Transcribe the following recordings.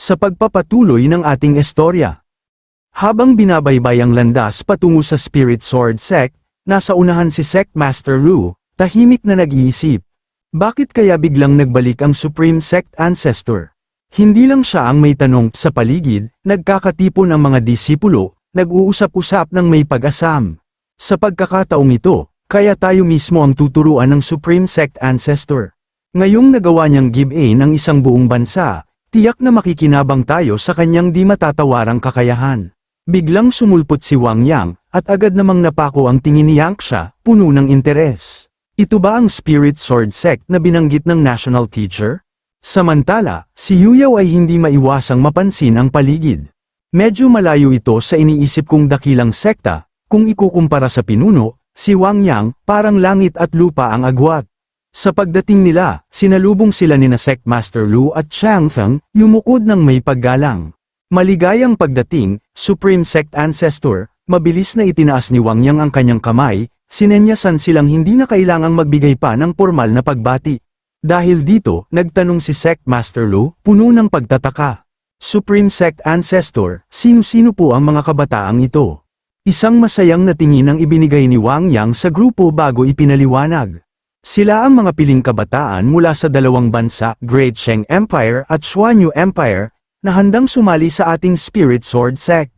sa pagpapatuloy ng ating istorya. Habang binabaybay ang landas patungo sa Spirit Sword Sect, nasa unahan si Sect Master Lu, tahimik na nag-iisip. Bakit kaya biglang nagbalik ang Supreme Sect Ancestor? Hindi lang siya ang may tanong sa paligid, nagkakatipon ang mga disipulo, nag-uusap-usap ng may pag-asam. Sa pagkakataong ito, kaya tayo mismo ang tuturuan ng Supreme Sect Ancestor. Ngayong nagawa niyang give-in ang isang buong bansa, tiyak na makikinabang tayo sa kanyang di matatawarang kakayahan. Biglang sumulpot si Wang Yang, at agad namang napako ang tingin ni Yang puno ng interes. Ito ba ang Spirit Sword Sect na binanggit ng National Teacher? Samantala, si Yuyaw ay hindi maiwasang mapansin ang paligid. Medyo malayo ito sa iniisip kong dakilang sekta, kung ikukumpara sa pinuno, si Wang Yang, parang langit at lupa ang agwat. Sa pagdating nila, sinalubong sila ni na Sect Master Lu at Chang Feng, lumukod ng may paggalang. Maligayang pagdating, Supreme Sect Ancestor, mabilis na itinaas ni Wang Yang ang kanyang kamay, sinenyasan silang hindi na kailangang magbigay pa ng formal na pagbati. Dahil dito, nagtanong si Sect Master Lu, puno ng pagtataka. Supreme Sect Ancestor, sino-sino po ang mga kabataang ito? Isang masayang na tingin ang ibinigay ni Wang Yang sa grupo bago ipinaliwanag. Sila ang mga piling kabataan mula sa dalawang bansa, Great Sheng Empire at Xuanyu Empire, na handang sumali sa ating Spirit Sword Sect.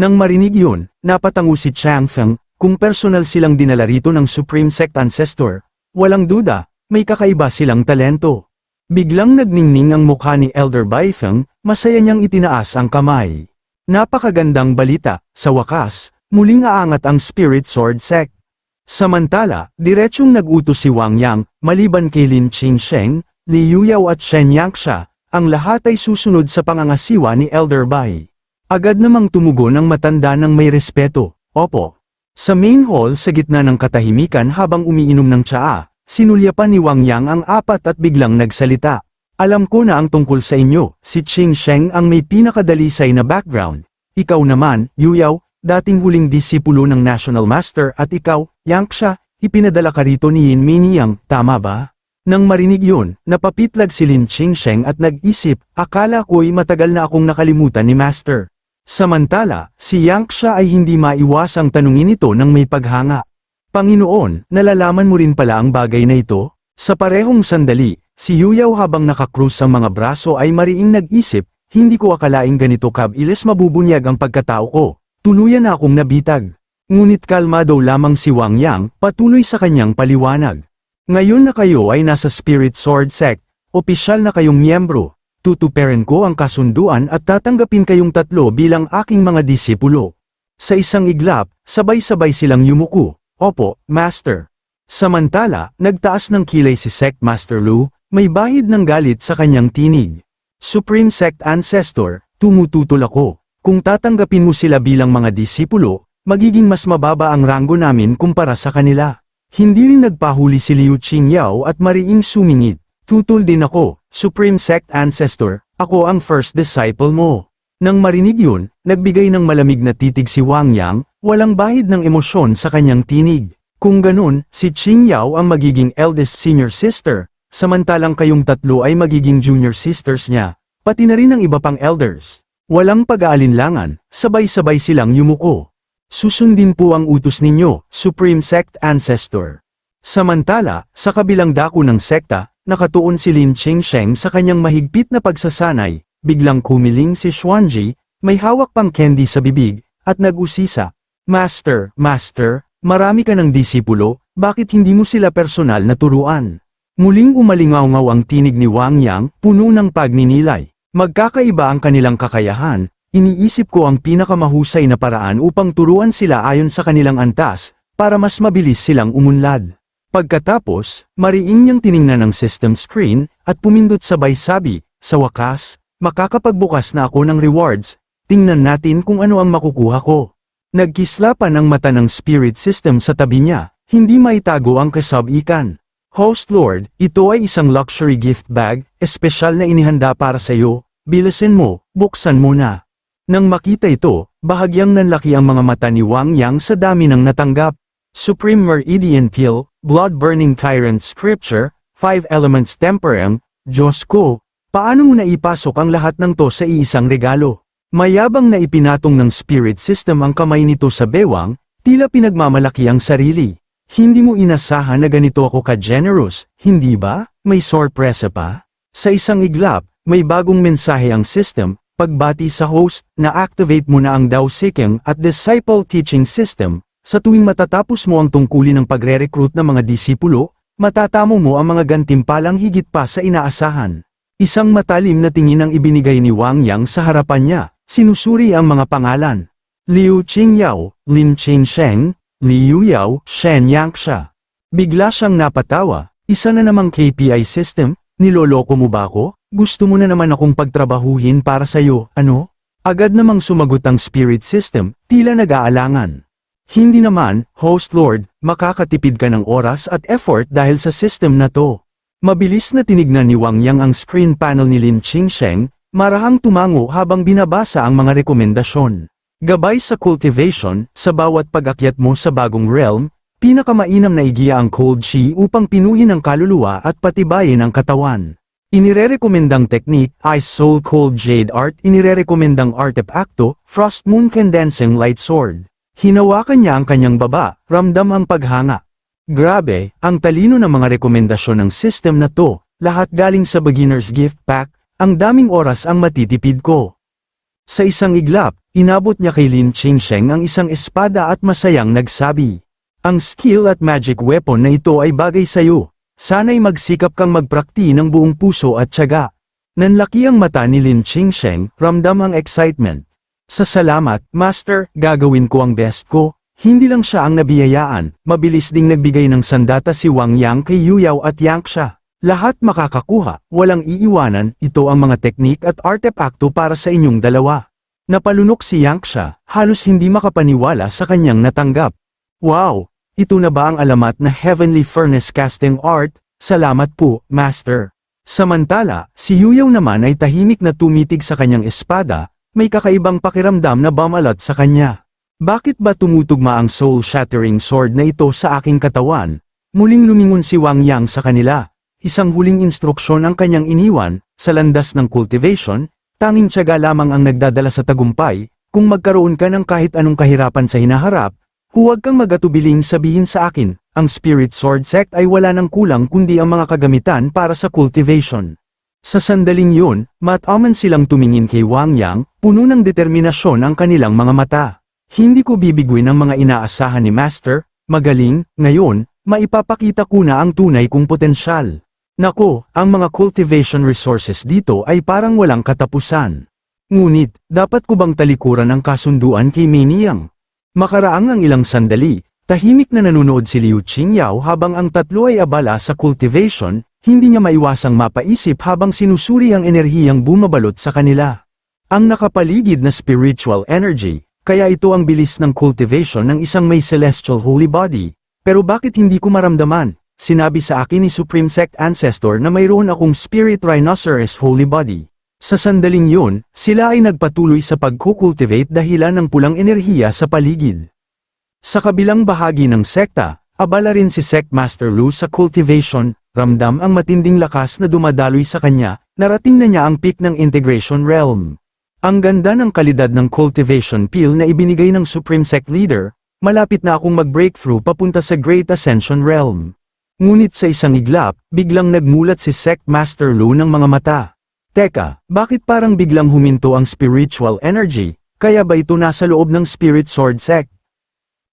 Nang marinig yun, napatango si Chang Feng, kung personal silang dinala rito ng Supreme Sect Ancestor, walang duda, may kakaiba silang talento. Biglang nagningning ang mukha ni Elder Bai Feng, masaya niyang itinaas ang kamay. Napakagandang balita, sa wakas, muling aangat ang Spirit Sword Sect. Samantala, diretsyong nag-utos si Wang Yang, maliban kay Lin Qingsheng, Li Yuyaw at Shen Yangsha, ang lahat ay susunod sa pangangasiwa ni Elder Bai. Agad namang tumugon ang matanda ng may respeto, opo. Sa main hall sa gitna ng katahimikan habang umiinom ng tsaa, sinulyapan ni Wang Yang ang apat at biglang nagsalita. Alam ko na ang tungkol sa inyo, si Qing Sheng ang may pinakadalisay na background. Ikaw naman, Yuyaw, dating huling disipulo ng National Master at ikaw, Yang Xia, ipinadala ka rito ni Yin Miniyang, tama ba? Nang marinig yun, napapitlag si Lin Qingsheng at nag-isip, akala ko'y matagal na akong nakalimutan ni Master. Samantala, si Yang Xia ay hindi maiwasang tanungin ito ng may paghanga. Panginoon, nalalaman mo rin pala ang bagay na ito? Sa parehong sandali, si Yuyaw habang nakakrus ang mga braso ay mariing nag-isip, hindi ko akalaing ganito kabilis mabubunyag ang pagkatao ko. Tuluyan na akong nabitag. Ngunit kalmado lamang si Wang Yang, patuloy sa kanyang paliwanag. Ngayon na kayo ay nasa Spirit Sword Sect, opisyal na kayong miyembro. Tutuperin ko ang kasunduan at tatanggapin kayong tatlo bilang aking mga disipulo. Sa isang iglap, sabay-sabay silang yumuko. Opo, Master. Samantala, nagtaas ng kilay si Sect Master Lu, may bahid ng galit sa kanyang tinig. Supreme Sect Ancestor, tumututol ako. Kung tatanggapin mo sila bilang mga disipulo, magiging mas mababa ang ranggo namin kumpara sa kanila. Hindi rin nagpahuli si Liu Qingyao at mariing sumingit. Tutol din ako, Supreme Sect Ancestor, ako ang first disciple mo. Nang marinig yun, nagbigay ng malamig na titig si Wang Yang, walang bahid ng emosyon sa kanyang tinig. Kung ganun, si Qingyao ang magiging eldest senior sister, samantalang kayong tatlo ay magiging junior sisters niya, pati na rin ang iba pang elders. Walang pag-aalinlangan, sabay-sabay silang yumuko. Susundin po ang utos ninyo, Supreme Sect Ancestor. Samantala, sa kabilang dako ng sekta, nakatuon si Lin Qingsheng sa kanyang mahigpit na pagsasanay, biglang kumiling si Xuanji, may hawak pang candy sa bibig, at nag-usisa. Master, Master, marami ka ng disipulo, bakit hindi mo sila personal na turuan? Muling umalingaw-ngaw ang tinig ni Wang Yang, puno ng pagninilay. Magkakaiba ang kanilang kakayahan, Iniisip ko ang pinakamahusay na paraan upang turuan sila ayon sa kanilang antas, para mas mabilis silang umunlad. Pagkatapos, mariing niyang tiningnan ang system screen, at pumindot sabay sabi, sa wakas, makakapagbukas na ako ng rewards, tingnan natin kung ano ang makukuha ko. Nagkislapan ang mata ng spirit system sa tabi niya, hindi maitago ang kasab-ikan. Host Lord, ito ay isang luxury gift bag, espesyal na inihanda para sa iyo, bilisin mo, buksan mo na. Nang makita ito, bahagyang nanlaki ang mga mata ni Wang Yang sa dami ng natanggap. Supreme Meridian Pill, Blood Burning Tyrant Scripture, Five Elements Temperang, Diyos ko, Paano mo naipasok ang lahat ng to sa iisang regalo? Mayabang na ipinatong ng spirit system ang kamay nito sa bewang, tila pinagmamalaki ang sarili. Hindi mo inasahan na ganito ako ka-generous, hindi ba? May sorpresa pa? Sa isang iglap, may bagong mensahe ang system, pagbati sa host, na-activate mo na ang Dao Seeking at Disciple Teaching System, sa tuwing matatapos mo ang tungkulin ng pagre-recruit ng mga disipulo, matatamo mo ang mga gantimpalang higit pa sa inaasahan. Isang matalim na tingin ang ibinigay ni Wang Yang sa harapan niya, sinusuri ang mga pangalan. Liu Qingyao, Lin Qingsheng, Liu Yao, Shen Yangsha. Bigla siyang napatawa, isa na namang KPI system, niloloko mo ba ako? Gusto mo na naman akong pagtrabahuhin para sa'yo, ano? Agad namang sumagot ang spirit system, tila nag-aalangan. Hindi naman, host lord, makakatipid ka ng oras at effort dahil sa system na to. Mabilis na tinignan ni Wang Yang ang screen panel ni Lin Qingsheng, marahang tumango habang binabasa ang mga rekomendasyon. Gabay sa cultivation, sa bawat pag-akyat mo sa bagong realm, pinakamainam na igiya ang cold chi upang pinuhin ang kaluluwa at patibayin ang katawan. Inirerekomendang technique, Ice Soul Cold Jade Art, inirerekomendang artefacto, Frost Moon Condensing Light Sword. Hinawakan niya ang kanyang baba, ramdam ang paghanga. Grabe, ang talino ng mga rekomendasyon ng system na to, lahat galing sa beginner's gift pack, ang daming oras ang matitipid ko. Sa isang iglap, inabot niya kay Lin Qingsheng ang isang espada at masayang nagsabi. Ang skill at magic weapon na ito ay bagay sa'yo. Sana'y magsikap kang magprakti ng buong puso at tiyaga. Nanlaki ang mata ni Lin Qingsheng, ramdam ang excitement. Sa salamat, Master, gagawin ko ang best ko. Hindi lang siya ang nabiyayaan, mabilis ding nagbigay ng sandata si Wang Yang kay Yuyao at Yangsha. Lahat makakakuha, walang iiwanan, ito ang mga teknik at artepakto para sa inyong dalawa. Napalunok si Yangsha, halos hindi makapaniwala sa kanyang natanggap. Wow! Ito na ba ang alamat na Heavenly Furnace Casting Art? Salamat po, Master. Samantala, si Yuyao naman ay tahimik na tumitig sa kanyang espada, may kakaibang pakiramdam na bumalot sa kanya. Bakit ba tumutugma ang soul-shattering sword na ito sa aking katawan? Muling lumingon si Wang Yang sa kanila. Isang huling instruksyon ang kanyang iniwan, sa landas ng cultivation, tanging tiyaga lamang ang nagdadala sa tagumpay, kung magkaroon ka ng kahit anong kahirapan sa hinaharap, huwag kang magatubiling sabihin sa akin, ang Spirit Sword Sect ay wala ng kulang kundi ang mga kagamitan para sa cultivation. Sa sandaling yun, mataman silang tumingin kay Wang Yang, puno ng determinasyon ang kanilang mga mata. Hindi ko bibigwin ang mga inaasahan ni Master, magaling, ngayon, maipapakita ko na ang tunay kong potensyal. Nako, ang mga cultivation resources dito ay parang walang katapusan. Ngunit, dapat ko bang talikuran ang kasunduan kay Miniyang? Makaraang ang ilang sandali, tahimik na nanonood si Liu Qingyao habang ang tatlo ay abala sa cultivation, hindi niya maiwasang mapaisip habang sinusuri ang enerhiyang bumabalot sa kanila. Ang nakapaligid na spiritual energy, kaya ito ang bilis ng cultivation ng isang may celestial holy body. Pero bakit hindi ko maramdaman? Sinabi sa akin ni Supreme Sect Ancestor na mayroon akong Spirit Rhinoceros Holy Body. Sa sandaling yun, sila ay nagpatuloy sa pagkukultivate dahilan ng pulang enerhiya sa paligid. Sa kabilang bahagi ng sekta, abala rin si Sect Master Lu sa cultivation, ramdam ang matinding lakas na dumadaloy sa kanya, narating na niya ang peak ng integration realm. Ang ganda ng kalidad ng cultivation peel na ibinigay ng Supreme Sect Leader, malapit na akong mag-breakthrough papunta sa Great Ascension Realm. Ngunit sa isang iglap, biglang nagmulat si Sect Master Lu ng mga mata. Teka, bakit parang biglang huminto ang spiritual energy, kaya ba ito nasa loob ng Spirit Sword Sect?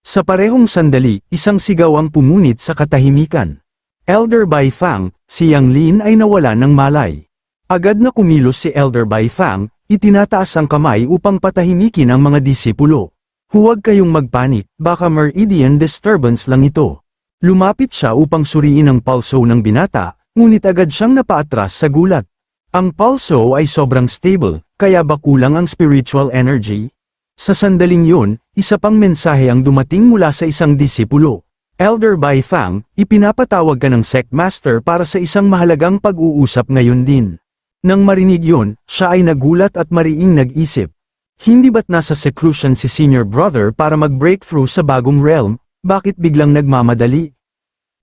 Sa parehong sandali, isang sigaw ang pumunit sa katahimikan. Elder Bai Fang, si Yang Lin ay nawala ng malay. Agad na kumilos si Elder Bai Fang, itinataas ang kamay upang patahimikin ang mga disipulo. Huwag kayong magpanik, baka meridian disturbance lang ito. Lumapit siya upang suriin ang pulso ng binata, ngunit agad siyang napaatras sa gulat. Ang pulso ay sobrang stable, kaya ba kulang ang spiritual energy? Sa sandaling yun, isa pang mensahe ang dumating mula sa isang disipulo. Elder Bai Fang, ipinapatawag ka ng sect master para sa isang mahalagang pag-uusap ngayon din. Nang marinig yun, siya ay nagulat at mariing nag-isip. Hindi ba't nasa seclusion si senior brother para mag-breakthrough sa bagong realm, bakit biglang nagmamadali?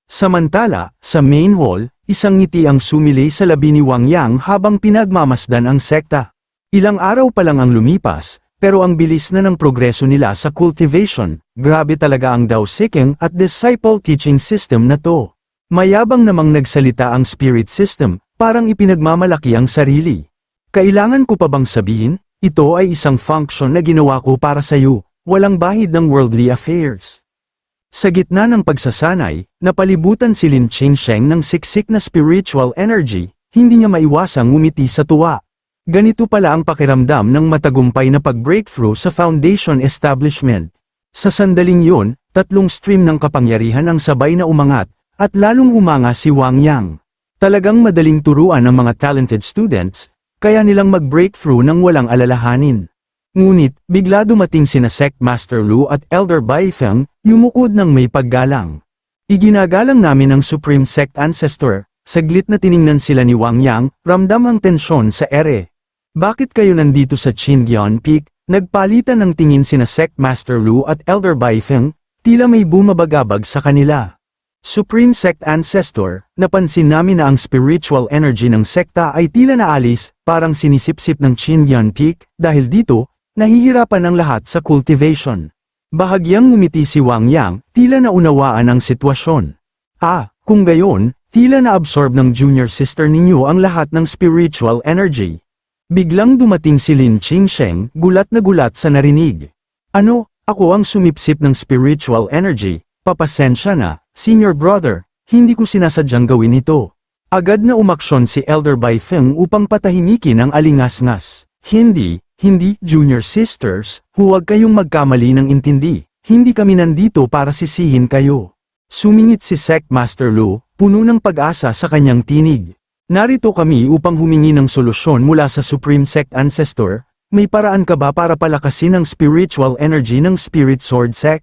Samantala, sa main hall, Isang ngiti ang sumili sa labi ni Wang Yang habang pinagmamasdan ang sekta. Ilang araw pa lang ang lumipas, pero ang bilis na ng progreso nila sa cultivation, grabe talaga ang Dao Seeking at Disciple Teaching System na to. Mayabang namang nagsalita ang spirit system, parang ipinagmamalaki ang sarili. Kailangan ko pa bang sabihin, ito ay isang function na ginawa ko para sa iyo, walang bahid ng worldly affairs. Sa gitna ng pagsasanay, napalibutan si Lin Chingsheng ng siksik na spiritual energy, hindi niya maiwasang ngumiti sa tuwa. Ganito pala ang pakiramdam ng matagumpay na pag-breakthrough sa foundation establishment. Sa sandaling yun, tatlong stream ng kapangyarihan ang sabay na umangat, at lalong humanga si Wang Yang. Talagang madaling turuan ng mga talented students, kaya nilang mag-breakthrough ng walang alalahanin. Ngunit, bigla dumating sina Sect Master Lu at Elder Bai Feng, yumukod ng may paggalang. Iginagalang namin ang Supreme Sect Ancestor, saglit na tiningnan sila ni Wang Yang, ramdam ang tensyon sa ere. Bakit kayo nandito sa Qingyan Peak? Nagpalitan ng tingin sina Sect Master Lu at Elder Bai Feng, tila may bumabagabag sa kanila. Supreme Sect Ancestor, napansin namin na ang spiritual energy ng sekta ay tila naalis, parang sinisipsip ng Qingyan Peak, dahil dito, nahihirapan ang lahat sa cultivation. Bahagyang ngumiti si Wang Yang, tila naunawaan ang sitwasyon. Ah, kung gayon, tila na-absorb ng junior sister ninyo ang lahat ng spiritual energy. Biglang dumating si Lin Qingsheng, gulat na gulat sa narinig. Ano, ako ang sumipsip ng spiritual energy, papasensya na, senior brother, hindi ko sinasadyang gawin ito. Agad na umaksyon si Elder Bai Feng upang patahimikin ang alingas-ngas. Hindi, hindi, junior sisters, huwag kayong magkamali ng intindi, hindi kami nandito para sisihin kayo. Sumingit si Sect Master Lu, puno ng pag-asa sa kanyang tinig. Narito kami upang humingi ng solusyon mula sa Supreme Sect Ancestor, may paraan ka ba para palakasin ang spiritual energy ng Spirit Sword Sect?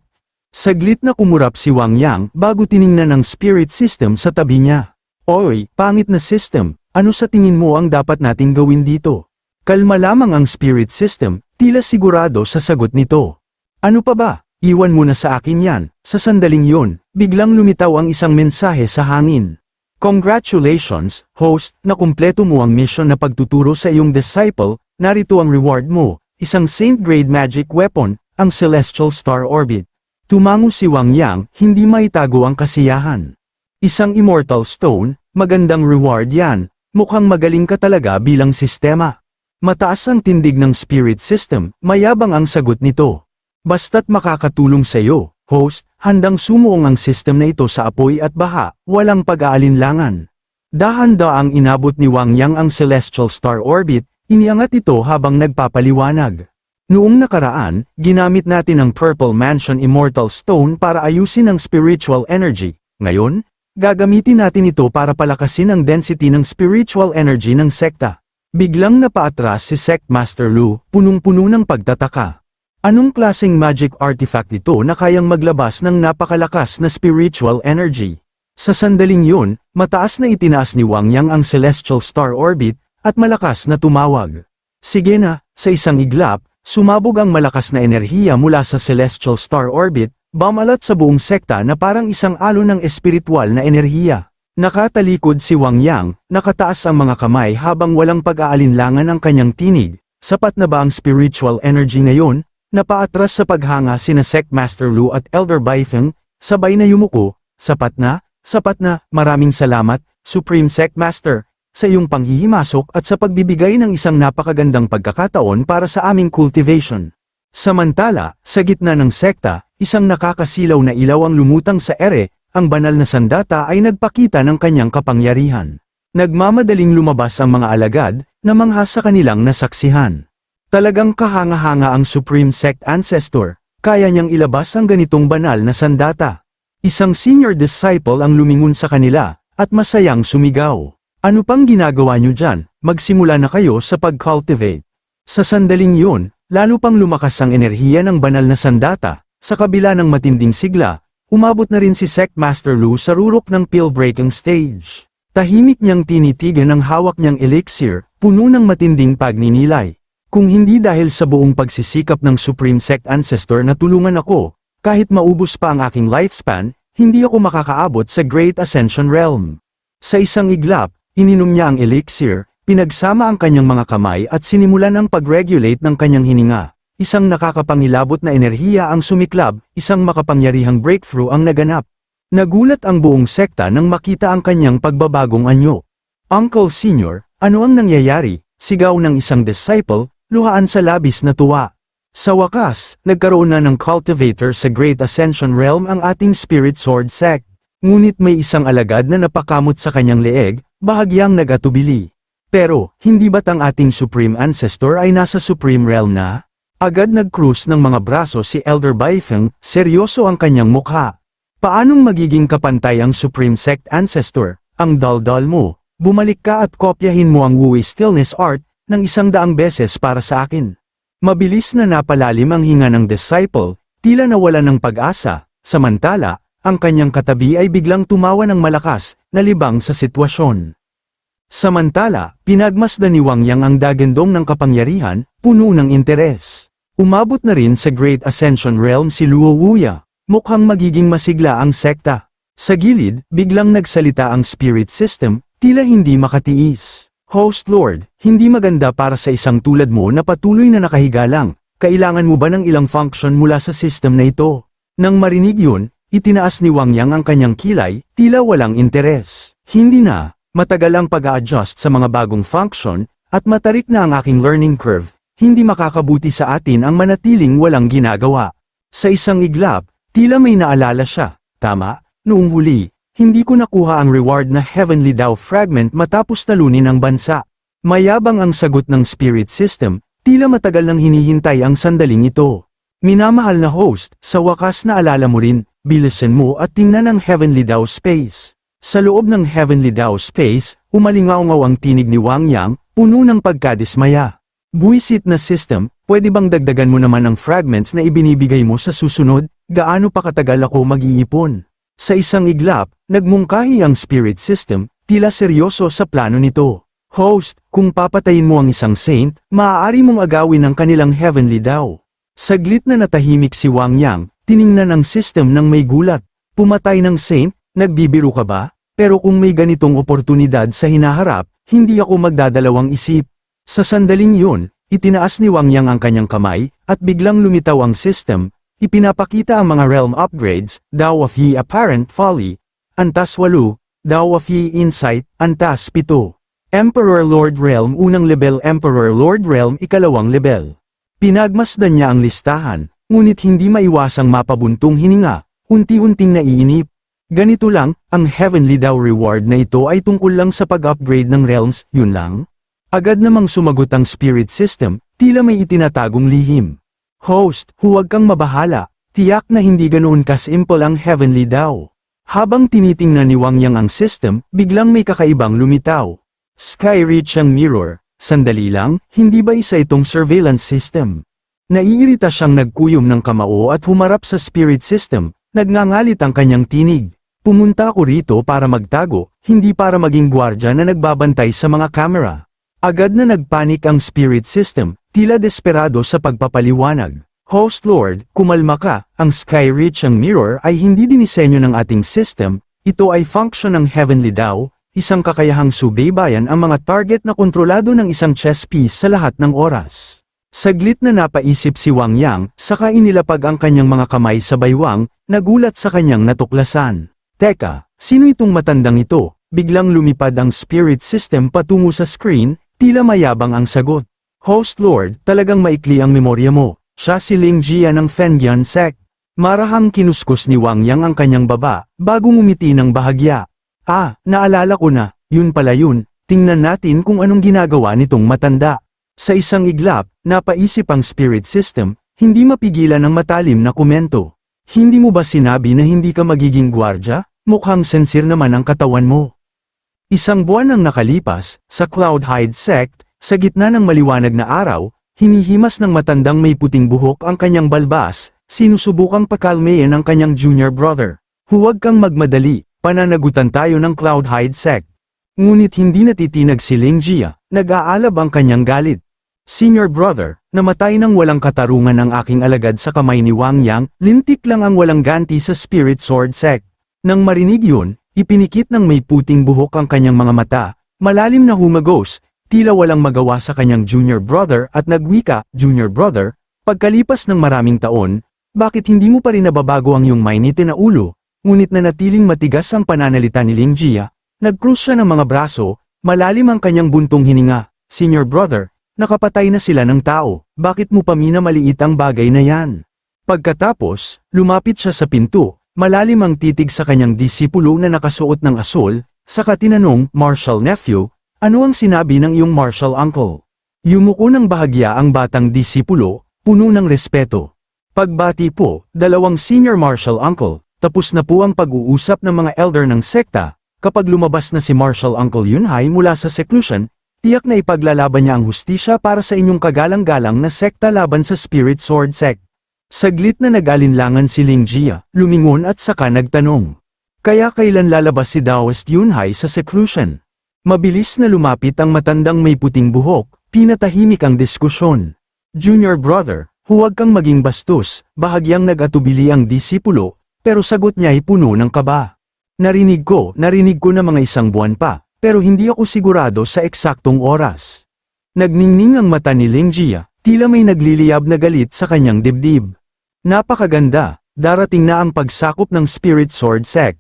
Saglit na kumurap si Wang Yang bago tiningnan ang spirit system sa tabi niya. Oy, pangit na system, ano sa tingin mo ang dapat nating gawin dito? Kalma lamang ang spirit system, tila sigurado sa sagot nito. Ano pa ba? Iwan mo na sa akin yan, sa sandaling yun, biglang lumitaw ang isang mensahe sa hangin. Congratulations, host, na kumpleto mo ang mission na pagtuturo sa iyong disciple, narito ang reward mo, isang saint-grade magic weapon, ang Celestial Star Orbit. Tumango si Wang Yang, hindi maitago ang kasiyahan. Isang immortal stone, magandang reward yan, mukhang magaling ka talaga bilang sistema. Mataas ang tindig ng spirit system, mayabang ang sagot nito. Basta't makakatulong sa iyo, host, handang sumuong ang system na ito sa apoy at baha, walang pag-aalinlangan. Dahan-daang inabot ni Wang Yang ang celestial star orbit, iniangat ito habang nagpapaliwanag. Noong nakaraan, ginamit natin ang Purple Mansion Immortal Stone para ayusin ang spiritual energy. Ngayon, gagamitin natin ito para palakasin ang density ng spiritual energy ng sekta. Biglang napaatras si Sect Master Lu, punong-puno ng pagtataka. Anong klaseng magic artifact ito na kayang maglabas ng napakalakas na spiritual energy? Sa sandaling yun, mataas na itinaas ni Wang Yang ang celestial star orbit, at malakas na tumawag. Sige na, sa isang iglap, sumabog ang malakas na enerhiya mula sa celestial star orbit, bamalat sa buong sekta na parang isang alon ng espiritual na enerhiya. Nakatalikod si Wang Yang, nakataas ang mga kamay habang walang pag-aalinlangan ang kanyang tinig, sapat na ba ang spiritual energy ngayon? Napaatras sa paghanga sina Sect Master Lu at Elder Baifeng, sabay na yumuko, sapat na, sapat na, maraming salamat, Supreme Sect Master, sa iyong panghihimasok at sa pagbibigay ng isang napakagandang pagkakataon para sa aming cultivation. Samantala, sa gitna ng sekta, isang nakakasilaw na ilaw ang lumutang sa ere, ang banal na sandata ay nagpakita ng kanyang kapangyarihan. Nagmamadaling lumabas ang mga alagad, na mangha sa kanilang nasaksihan. Talagang kahanga-hanga ang Supreme Sect Ancestor, kaya niyang ilabas ang ganitong banal na sandata. Isang senior disciple ang lumingon sa kanila, at masayang sumigaw. Ano pang ginagawa niyo dyan, magsimula na kayo sa pag-cultivate. Sa sandaling yun, lalo pang lumakas ang enerhiya ng banal na sandata, sa kabila ng matinding sigla, umabot na rin si Sect Master Lu sa rurok ng pill-breaking stage. Tahimik niyang tinitigan ang hawak niyang elixir, puno ng matinding pagninilay. Kung hindi dahil sa buong pagsisikap ng Supreme Sect Ancestor na tulungan ako, kahit maubos pa ang aking lifespan, hindi ako makakaabot sa Great Ascension Realm. Sa isang iglap, ininom niya ang elixir, pinagsama ang kanyang mga kamay at sinimulan ang pag-regulate ng kanyang hininga. Isang nakakapangilabot na enerhiya ang sumiklab, isang makapangyarihang breakthrough ang naganap. Nagulat ang buong sekta nang makita ang kanyang pagbabagong anyo. Uncle Senior, ano ang nangyayari? Sigaw ng isang disciple, luhaan sa labis na tuwa. Sa wakas, nagkaroon na ng cultivator sa Great Ascension Realm ang ating Spirit Sword Sect. Ngunit may isang alagad na napakamot sa kanyang leeg, bahagyang nagatubili. Pero, hindi ba't ang ating Supreme Ancestor ay nasa Supreme Realm na? Agad nag-cruise ng mga braso si Elder Baifeng, seryoso ang kanyang mukha. Paanong magiging kapantay ang Supreme Sect Ancestor? Ang dal-dal mo, bumalik ka at kopyahin mo ang Wu Stillness Art, ng isang daang beses para sa akin. Mabilis na napalalim ang hinga ng disciple, tila nawala ng pag-asa, samantala, ang kanyang katabi ay biglang tumawa ng malakas, nalibang sa sitwasyon. Samantala, pinagmasdan ni Wang Yang ang dagendong ng kapangyarihan, puno ng interes. Umabot na rin sa Great Ascension Realm si Luo Wuya, mukhang magiging masigla ang sekta. Sa gilid, biglang nagsalita ang spirit system, tila hindi makatiis. Host Lord, hindi maganda para sa isang tulad mo na patuloy na nakahiga lang, kailangan mo ba ng ilang function mula sa system na ito? Nang marinig yun, itinaas ni Wang Yang ang kanyang kilay, tila walang interes. Hindi na, matagal ang pag-a-adjust sa mga bagong function, at matarik na ang aking learning curve, hindi makakabuti sa atin ang manatiling walang ginagawa. Sa isang iglap, tila may naalala siya, tama, noong huli, hindi ko nakuha ang reward na Heavenly Dao Fragment matapos talunin ang bansa. Mayabang ang sagot ng spirit system, tila matagal nang hinihintay ang sandaling ito. Minamahal na host, sa wakas na alala mo rin, bilisan mo at tingnan ang Heavenly Dao Space. Sa loob ng Heavenly Dao Space, umalingaw-ngaw ang tinig ni Wang Yang, puno ng pagkadismaya. Buisit na system, pwede bang dagdagan mo naman ang fragments na ibinibigay mo sa susunod, gaano pa katagal ako mag-iipon? Sa isang iglap, nagmungkahi ang spirit system, tila seryoso sa plano nito. Host, kung papatayin mo ang isang saint, maaari mong agawin ang kanilang heavenly daw. Saglit na natahimik si Wang Yang, tiningnan ang system ng may gulat. Pumatay ng saint, nagbibiro ka ba? Pero kung may ganitong oportunidad sa hinaharap, hindi ako magdadalawang isip. Sa sandaling yun, itinaas ni Wang Yang ang kanyang kamay, at biglang lumitaw ang system, ipinapakita ang mga realm upgrades, Dao of Yi Apparent Folly, Antas 8, Dao of Yi Insight, Antas 7. Emperor Lord Realm unang level Emperor Lord Realm ikalawang level. Pinagmasdan niya ang listahan, ngunit hindi maiwasang mapabuntong hininga, unti-unting naiinip. Ganito lang, ang Heavenly Dao reward na ito ay tungkol lang sa pag-upgrade ng realms, yun lang? Agad namang sumagot ang spirit system, tila may itinatagong lihim. Host, huwag kang mabahala, tiyak na hindi ganoon kasimple ang Heavenly Dao. Habang tinitingnan ni Wang Yang ang system, biglang may kakaibang lumitaw. Sky Reach ang mirror, sandali lang, hindi ba isa itong surveillance system? Naiirita siyang nagkuyom ng kamao at humarap sa spirit system, nagngangalit ang kanyang tinig. Pumunta ako rito para magtago, hindi para maging gwardya na nagbabantay sa mga kamera. Agad na nagpanik ang spirit system, tila desperado sa pagpapaliwanag. Host Lord, kumalma ka, ang Sky Reach ang mirror ay hindi dinisenyo ng ating system, ito ay function ng Heavenly Dao, isang kakayahang subaybayan ang mga target na kontrolado ng isang chess piece sa lahat ng oras. Saglit na napaisip si Wang Yang, saka inilapag ang kanyang mga kamay sa baywang, nagulat sa kanyang natuklasan. Teka, sino itong matandang ito? Biglang lumipad ang spirit system patungo sa screen, tila mayabang ang sagot. Host Lord, talagang maikli ang memorya mo. Siya si Ling Jia ng Fengyan Sect. Marahang kinuskus ni Wang Yang ang kanyang baba, bago ngumiti ng bahagya. Ah, naalala ko na, yun pala yun, tingnan natin kung anong ginagawa nitong matanda. Sa isang iglap, napaisip ang spirit system, hindi mapigilan ang matalim na komento. Hindi mo ba sinabi na hindi ka magiging gwardya? Mukhang sensir naman ang katawan mo. Isang buwan ang nakalipas, sa Cloud Hide Sect, sa gitna ng maliwanag na araw, hinihimas ng matandang may puting buhok ang kanyang balbas, sinusubukang pakalmeyan ang kanyang junior brother. Huwag kang magmadali, pananagutan tayo ng Cloud Hide Sect. Ngunit hindi natitinag si Ling Jia, nag-aalab ang kanyang galit. Senior brother, namatay ng walang katarungan ang aking alagad sa kamay ni Wang Yang, lintik lang ang walang ganti sa Spirit Sword Sect. Nang marinig yun, Ipinikit ng may puting buhok ang kanyang mga mata, malalim na humagos, tila walang magawa sa kanyang junior brother at nagwika, junior brother, pagkalipas ng maraming taon, bakit hindi mo pa rin nababago ang iyong mainitin na ulo, ngunit nanatiling matigas ang pananalita ni Ling Jia, nag-cruise siya ng mga braso, malalim ang kanyang buntong hininga, senior brother, nakapatay na sila ng tao, bakit mo pa minamaliit ang bagay na yan? Pagkatapos, lumapit siya sa pinto, malalim ang titig sa kanyang disipulo na nakasuot ng asol, saka tinanong, Marshall nephew, ano ang sinabi ng iyong Marshall uncle? Yumuko ng bahagya ang batang disipulo, puno ng respeto. Pagbati po, dalawang senior Marshall uncle, tapos na po ang pag-uusap ng mga elder ng sekta, kapag lumabas na si Marshall Uncle Yunhai mula sa seclusion, tiyak na ipaglalaban niya ang hustisya para sa inyong kagalang-galang na sekta laban sa Spirit Sword Sect. Saglit na nag-alinlangan si Ling Jia, lumingon at saka nagtanong. Kaya kailan lalabas si Daoist Yunhai sa seclusion? Mabilis na lumapit ang matandang may puting buhok, pinatahimik ang diskusyon. Junior brother, huwag kang maging bastos, bahagyang nag-atubili ang disipulo, pero sagot niya ay puno ng kaba. Narinig ko, narinig ko na mga isang buwan pa, pero hindi ako sigurado sa eksaktong oras. Nagningning ang mata ni Ling Jia, tila may nagliliyab na galit sa kanyang dibdib. Napakaganda, darating na ang pagsakop ng Spirit Sword Sect.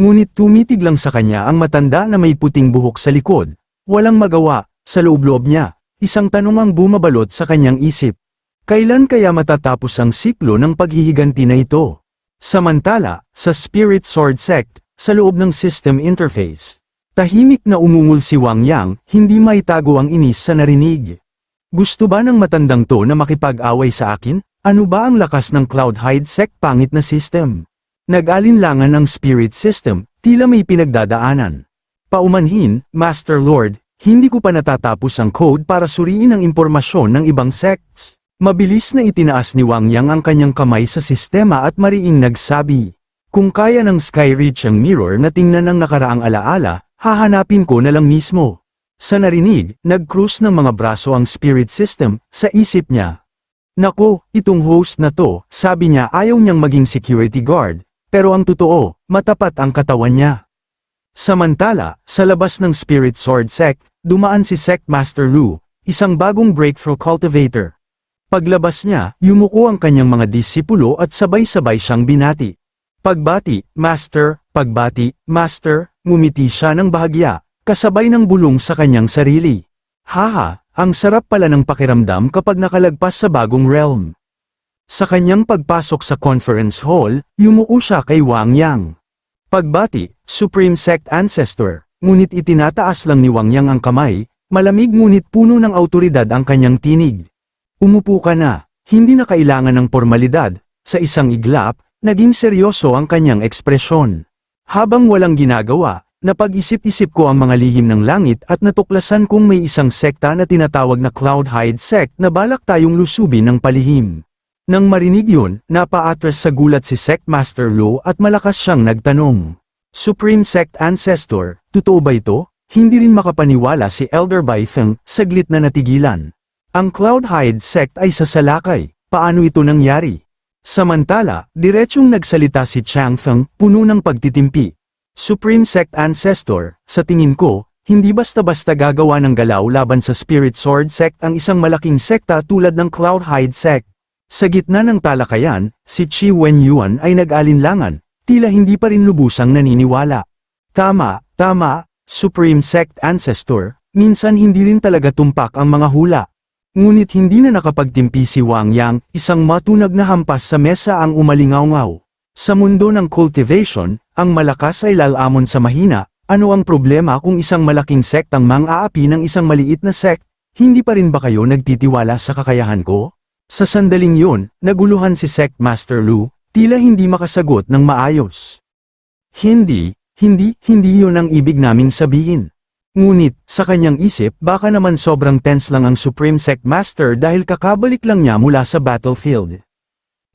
Ngunit tumitig lang sa kanya ang matanda na may puting buhok sa likod. Walang magawa, sa loob-loob niya, isang tanong ang bumabalot sa kanyang isip. Kailan kaya matatapos ang siklo ng paghihiganti na ito? Samantala, sa Spirit Sword Sect, sa loob ng system interface, tahimik na umungol si Wang Yang, hindi maitago ang inis sa narinig. Gusto ba ng matandang to na makipag-away sa akin? Ano ba ang lakas ng Cloud Hide Sect pangit na system? Nag-alinlangan ang Spirit System, tila may pinagdadaanan. Paumanhin, Master Lord, hindi ko pa natatapos ang code para suriin ang impormasyon ng ibang sects. Mabilis na itinaas ni Wang Yang ang kanyang kamay sa sistema at mariing nagsabi, Kung kaya ng Skyreach ang mirror na tingnan ang nakaraang alaala, hahanapin ko na lang mismo. Sa narinig, nag-cruise ng mga braso ang spirit system, sa isip niya. Nako, itong host na to, sabi niya ayaw niyang maging security guard, pero ang totoo, matapat ang katawan niya. Samantala, sa labas ng Spirit Sword Sect, dumaan si Sect Master Lu, isang bagong breakthrough cultivator. Paglabas niya, yumuko ang kanyang mga disipulo at sabay-sabay siyang binati. Pagbati, Master, pagbati, Master, ngumiti siya ng bahagya, kasabay ng bulong sa kanyang sarili. Haha, ang sarap pala ng pakiramdam kapag nakalagpas sa bagong realm. Sa kanyang pagpasok sa conference hall, yumuko siya kay Wang Yang. Pagbati, Supreme Sect Ancestor, ngunit itinataas lang ni Wang Yang ang kamay, malamig ngunit puno ng autoridad ang kanyang tinig. Umupo ka na, hindi na kailangan ng formalidad, sa isang iglap, naging seryoso ang kanyang ekspresyon. Habang walang ginagawa, Napag-isip-isip ko ang mga lihim ng langit at natuklasan kong may isang sekta na tinatawag na Cloud Hide Sect na balak tayong lusubin ng palihim. Nang marinig yun, napa-atras sa gulat si Sect Master Lo at malakas siyang nagtanong. Supreme Sect Ancestor, totoo ba ito? Hindi rin makapaniwala si Elder Bai Feng, saglit na natigilan. Ang Cloud Hide Sect ay sasalakay, paano ito nangyari? Samantala, diretsyong nagsalita si Chang Feng, puno ng pagtitimpi. Supreme Sect Ancestor, sa tingin ko, hindi basta-basta gagawa ng galaw laban sa Spirit Sword Sect ang isang malaking sekta tulad ng Cloud Hide Sect. Sa gitna ng talakayan, si Chi Wen Yuan ay nag-alinlangan, tila hindi pa rin lubusang naniniwala. Tama, tama, Supreme Sect Ancestor, minsan hindi rin talaga tumpak ang mga hula. Ngunit hindi na nakapagtimpi si Wang Yang, isang matunag na hampas sa mesa ang umalingaw-ngaw. Sa mundo ng cultivation, ang malakas ay lalamon sa mahina, ano ang problema kung isang malaking sect ang mang-aapi ng isang maliit na sect, hindi pa rin ba kayo nagtitiwala sa kakayahan ko? Sa sandaling yun, naguluhan si Sect Master Lu, tila hindi makasagot ng maayos. Hindi, hindi, hindi yun ang ibig naming sabihin. Ngunit, sa kanyang isip, baka naman sobrang tense lang ang Supreme Sect Master dahil kakabalik lang niya mula sa battlefield.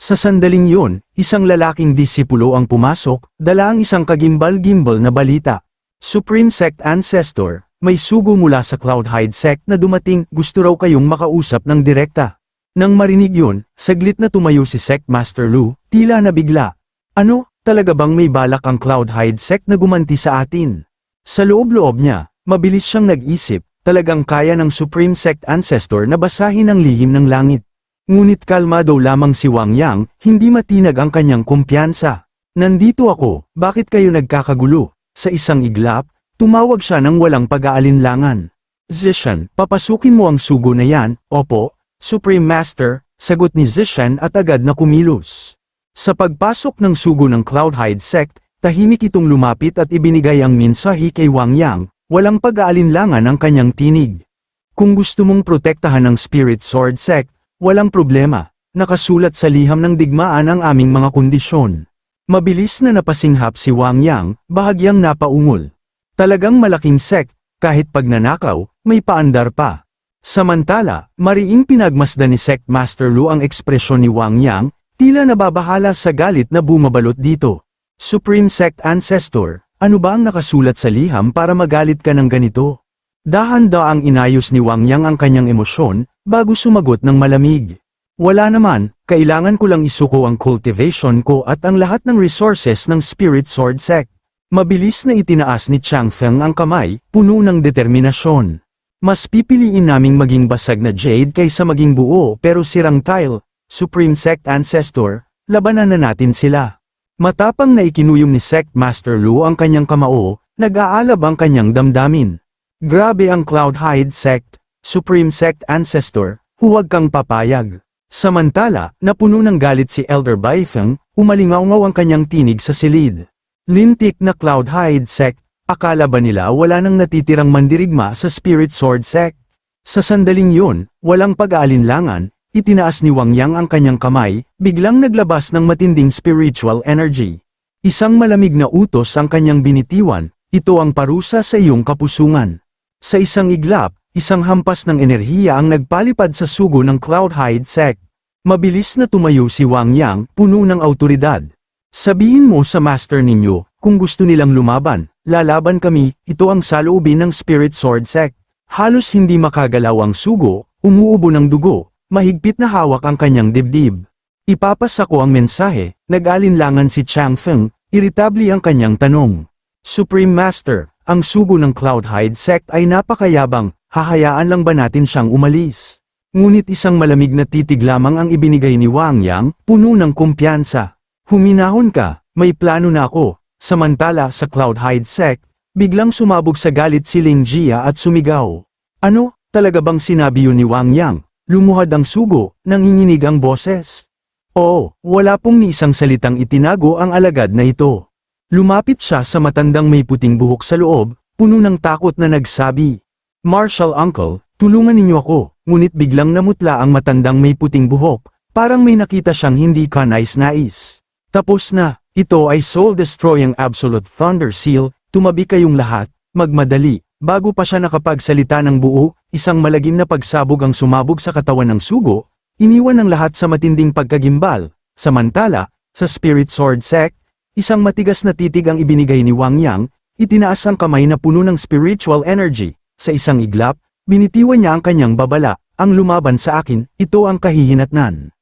Sa sandaling yun, isang lalaking disipulo ang pumasok, dala ang isang kagimbal-gimbal na balita. Supreme Sect Ancestor, may sugo mula sa Cloud Hide Sect na dumating, gusto raw kayong makausap ng direkta. Nang marinig yun, saglit na tumayo si Sect Master Lu, tila nabigla. Ano, talaga bang may balak ang Cloud Hide sect na gumanti sa atin? Sa loob-loob niya, mabilis siyang nag-isip, talagang kaya ng Supreme Sect Ancestor na basahin ang lihim ng langit. Ngunit kalmado lamang si Wang Yang, hindi matinag ang kanyang kumpiyansa. Nandito ako, bakit kayo nagkakagulo? Sa isang iglap, tumawag siya ng walang pag-aalinlangan. Zishan, papasukin mo ang sugo na yan, opo, Supreme Master, sagot ni Zishan at agad na kumilos. Sa pagpasok ng sugo ng Cloudhide Sect, tahimik itong lumapit at ibinigay ang mensahe kay Wang Yang, walang pag-aalinlangan ang kanyang tinig. Kung gusto mong protektahan ang Spirit Sword Sect, walang problema, nakasulat sa liham ng digmaan ang aming mga kondisyon. Mabilis na napasinghap si Wang Yang, bahagyang napaungol. Talagang malaking sect, kahit pag nanakaw, may paandar pa. Samantala, mariing pinagmasdan ni Sect Master Lu ang ekspresyon ni Wang Yang, tila nababahala sa galit na bumabalot dito. Supreme Sect Ancestor, ano ba ang nakasulat sa liham para magalit ka ng ganito? Dahan-daang inayos ni Wang Yang ang kanyang emosyon, bago sumagot ng malamig. Wala naman, kailangan ko lang isuko ang cultivation ko at ang lahat ng resources ng Spirit Sword Sect. Mabilis na itinaas ni Chang Feng ang kamay, puno ng determinasyon. Mas pipiliin naming maging basag na jade kaysa maging buo pero sirang tile, Supreme Sect Ancestor, labanan na natin sila. Matapang na ikinuyong ni Sect Master Lu ang kanyang kamao, nag-aalab ang kanyang damdamin. Grabe ang Cloud Hide Sect, Supreme Sect Ancestor, huwag kang papayag. Samantala, napuno ng galit si Elder Baifeng, umalingaw-ngaw ang kanyang tinig sa silid. Lintik na Cloud Hide Sect, akala ba nila wala nang natitirang mandirigma sa Spirit Sword Sect? Sa sandaling yun, walang pag-aalinlangan, itinaas ni Wang Yang ang kanyang kamay, biglang naglabas ng matinding spiritual energy. Isang malamig na utos ang kanyang binitiwan, ito ang parusa sa iyong kapusungan. Sa isang iglap, isang hampas ng enerhiya ang nagpalipad sa sugo ng Cloud Hide Sect. Mabilis na tumayo si Wang Yang, puno ng autoridad. Sabihin mo sa master ninyo, kung gusto nilang lumaban, lalaban kami, ito ang saloobin ng Spirit Sword Sect. Halos hindi makagalaw ang sugo, umuubo ng dugo, mahigpit na hawak ang kanyang dibdib. Ipapasa ko ang mensahe, nag-alinlangan si Chang Feng, irritabli ang kanyang tanong. Supreme Master, ang sugo ng Cloudhide Sect ay napakayabang, hahayaan lang ba natin siyang umalis? Ngunit isang malamig na titig lamang ang ibinigay ni Wang Yang, puno ng kumpiyansa. Huminahon ka, may plano na ako. Samantala sa Cloudhide Sect, biglang sumabog sa galit si Ling Jia at sumigaw. Ano, talaga bang sinabi yun ni Wang Yang? Lumuhad ang sugo, nanginginig ang boses. Oo, wala pong ni isang salitang itinago ang alagad na ito. Lumapit siya sa matandang may puting buhok sa loob, puno ng takot na nagsabi. Marshal Uncle, tulungan ninyo ako, ngunit biglang namutla ang matandang may puting buhok, parang may nakita siyang hindi ka nais-nais. Tapos na, ito ay soul-destroying absolute thunder seal, tumabi kayong lahat, magmadali. Bago pa siya nakapagsalita ng buo, isang malagim na pagsabog ang sumabog sa katawan ng sugo, iniwan ng lahat sa matinding pagkagimbal. Samantala, sa Spirit Sword Sect, isang matigas na titig ang ibinigay ni Wang Yang, itinaas ang kamay na puno ng spiritual energy. Sa isang iglap, binitiwan niya ang kanyang babala, ang lumaban sa akin, ito ang kahihinatnan.